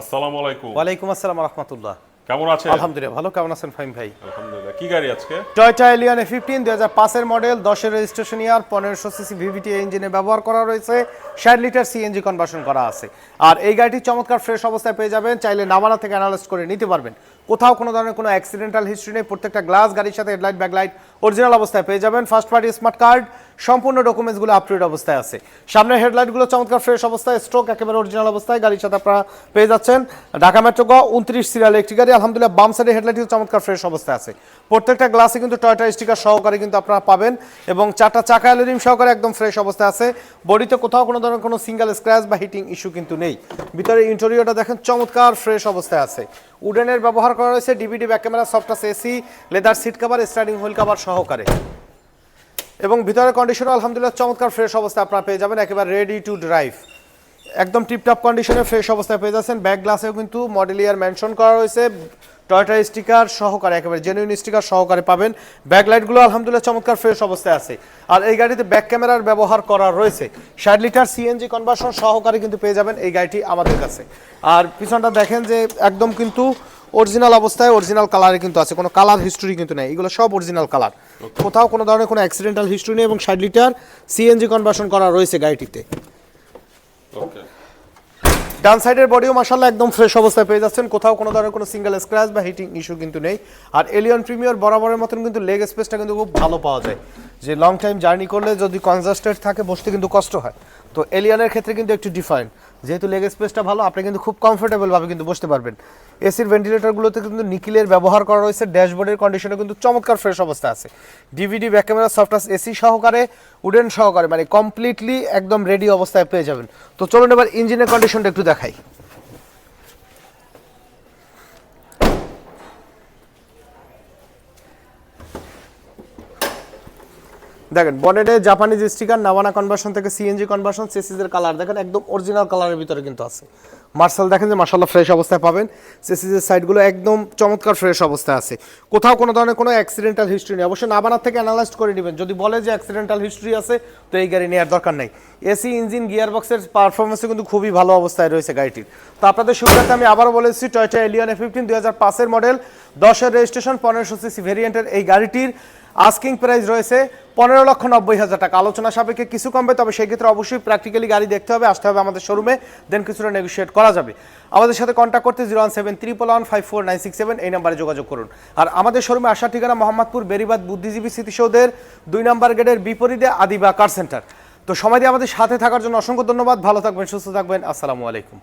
আসসালামু আলাইকুম। ওয়ালাইকুম আসসালাম রহমতুল্লাহ। কেমন আছেন? আলহামদুলিল্লাহ ভালো। কেমন আছেন ফাইম ভাই? আলহামদুলিল্লাহ। কি গাড়ি আজকে? টয়টা এলিয়ন ফিফটিন দুই হাজার পাঁচের মডেল দশের রেজিস্ট্রেশন ইয়ার পনেরোশো সিসি ভিভিটি ইঞ্জিনে ব্যবহার করা রয়েছে। ষাট লিটার সিএনজি কনভার্সন করা আছে। আর এই গাড়িটি চমৎকার ফ্রেশ অবস্থায় পেয়ে যাবেন। চাইলে নামানা থেকে অ্যানালাইজ করে নিতে পারবেন। কোথাও কোনো ধরনের কোনো অ্যাক্সিডেন্টাল হিস্ট্রি নেই। প্রত্যেকটা গ্লাস গাড়ির সাথে হেডলাইট ব্যাকলাইট অরিজিনাল অবস্থায় পেয়ে যাবেন। ফার্স্ট পার্টি স্মার্ট কার্ড সম্পূর্ণ ডকুমেন্টসগুলো আপটুডেট অবস্থায় আছে। সামনের হেডলাইটগুলো চমৎকার ফ্রেশ অবস্থায় স্ট্রোক একেবারে অরিজিনাল অবস্থায়। গাড়ির সাথে আপনারা পেয়ে যাচ্ছেন। ঢাকা মেট্রো গ উনত্রিশ সিরিয়াল একটি গাড়ি। আলহামদুলিল্লাহ, বাম সাইডে হেডলাইটও চমৎকার ফ্রেশ অবস্থায় আছে। প্রত্যেকটা গ্লাসে কিন্তু টয়টা স্টিকার সহকারে কিন্তু আপনারা পাবেন এবং চারটা চাকা অ্যালুমিনিয়াম সহকারে একদম ফ্রেশ অবস্থায় আছে। বডিতে কোথাও কোনো ধরনের কোনো সিঙ্গেল স্ক্র্যাচ বা হিটিং ইস্যু কিন্তু নেই। ভিতরে ইন্টেরিয়রটা দেখেন চমৎকার ফ্রেশ অবস্থায় আছে। উডেনের ব্যবহার করা হয়েছে DVD back camera সফটাস AC leather seat cover steering wheel cover সহকারে। এবং ভিতরের কন্ডিশনও আলহামদুলিল্লাহ চমৎকার ফ্রেশ অবস্থায় আপনারা পেয়ে যাবেন, একেবারে রেডি টু ড্রাইভ একদম টিপটপ কন্ডিশনে ফ্রেশ অবস্থায় পেয়ে যাচ্ছেন। ব্যাক গ্লাসেও কিন্তু মডেল ইয়ার মেনশন করা রয়েছে টয়টা স্টিকার সহকারে, একেবারে জেনুইন স্টিকার সহকারে পাবেন। ব্যাক লাইটগুলো আলহামদুলিল্লাহ চমৎকার ফ্রেশ অবস্থায় আছে। আর এই গাড়িতে ব্যাক ক্যামেরার ব্যবহার করা রয়েছে। ষাট লিটার সিএনজি কনভার্সন সহকারে কিন্তু পেয়ে যাবেন এই গাড়িটি আমাদের কাছে। আর পিছনটা দেখেন যে, একদম কিন্তু অরিজিনাল অবস্থায় অরিজিনাল কালারে কিন্তু আছে কোনো কালার হিস্টোরি কিন্তু নেই এগুলো সব অরিজিনাল কালার কোথাও কোনো ধরনের কোনো অ্যাক্সিডেন্টাল হিস্টোরি নেই এবং ষাট লিটার সিএনজি কনভার্সন করা রয়েছে গাড়িটিতে। ওকে ডান সাইডের বডিও মাসাল্লাহ একদম ফ্রেশ অবস্থায় পেয়ে যাচ্ছেন কোথাও কোনো ধরনের কোনো সিঙ্গেল স্ক্র্যাচ বা হিটিং ইস্যু কিন্তু নেই। আর এলিয়ন প্রিমিয়ার বরাবরের মতন কিন্তু লেগ স্পেসটা কিন্তু খুব ভালো পাওয়া যায়। যে লং টাইম জার্নি করলে যদি কনজাস্টেড থাকে, বসতে কিন্তু কষ্ট হয়। তো এলিয়নের ক্ষেত্রে কিন্তু একটু ডিফারেন্ট যেহেতু লেগ স্পেসটা ভালো, আপনি কিন্তু খুব কমফোর্টেবলভাবে কিন্তু বসতে পারবেন। এসির ভেন্টিলেটরগুলোতে কিন্তু নিকিলের ব্যবহার করা রয়েছে, ড্যাশবোর্ডের কন্ডিশনে কিন্তু চমৎকার ফ্রেশ অবস্থা আছে। ডিভিডি ব্যাক ক্যামেরা সফটাস এসি সহকারে উডেন সহকারে মানে কমপ্লিটলি একদম রেডি অবস্থায় পেয়ে যাবেন। তো চলুন এবার ইঞ্জিনের কন্ডিশনটা একটু দেখাই। দেখেন বনেটে জাপানিজ স্টিকার নাভানা কনভার্সন থেকে সিএনজি কনভার্সন সেসিসের কালার দেখেন, একদম অরিজিনাল কালারের ভিতরে কিন্তু আছে। মার্শাল দেখেন যে মার্শাল্লাহ ফ্রেশ অবস্থায় পাবেন। সেসিসের সাইডগুলো একদম চমৎকার ফ্রেশ অবস্থায় আছে। কোথাও কোনো ধরনের কোনো অ্যাক্সিডেন্টাল হিস্ট্রি নেই। অবশ্যই নাবানার থেকে অ্যানালাইজ করে নেবেন। যদি বলে যে অ্যাক্সিডেন্টাল হিস্ট্রি আছে, তো এই গাড়ি নেওয়ার দরকার নেই। এসি ইঞ্জিন গিয়ার বক্সের পারফরমেন্সে কিন্তু খুবই ভালো অবস্থায় রয়েছে গাড়িটির। তো আপনাদের সুবিধার্থে আমি আবারও বলেছি টয়টা এলিয়ন এ ফিফটিন দুই হাজার পাঁচের মডেল দশের রেজিস্ট্রেশন পনেরোশো সিসি ভেরিয়েন্টের এই গাড়িটির। আস্কিং প্রাইস রয়েছে পনেরো লক্ষ নব্বই হাজার টাকা। আলোচনা সাপেক্ষে কিছু কমবে, তবে সেই ক্ষেত্রে অবশ্যই প্র্যাকটিক্যালি গাড়ি দেখতে হবে, আসতে হবে আমাদের শোরুমে দেন কিছুটা নেগোসিয়েট করা যাবে। আমাদের সাথে কন্ট্যাক্ট করতে zero one seven triple one five four nine six seven এই নাম্বারে যোগাযোগ করুন। আর আমাদের শোরুমে আসার ঠিকানা মোহাম্মদপুর, বেরিবাদ বুদ্ধিজীবী স্মৃতিসৌধের দুই নম্বর গেটের বিপরীতে আদিবা কার সেন্টার তো সময় দিয়ে আমাদের সাথে থাকার জন্য অসংখ্য ধন্যবাদ, ভালো থাকবেন, সুস্থ থাকবেন, আসসালামু আলাইকুম।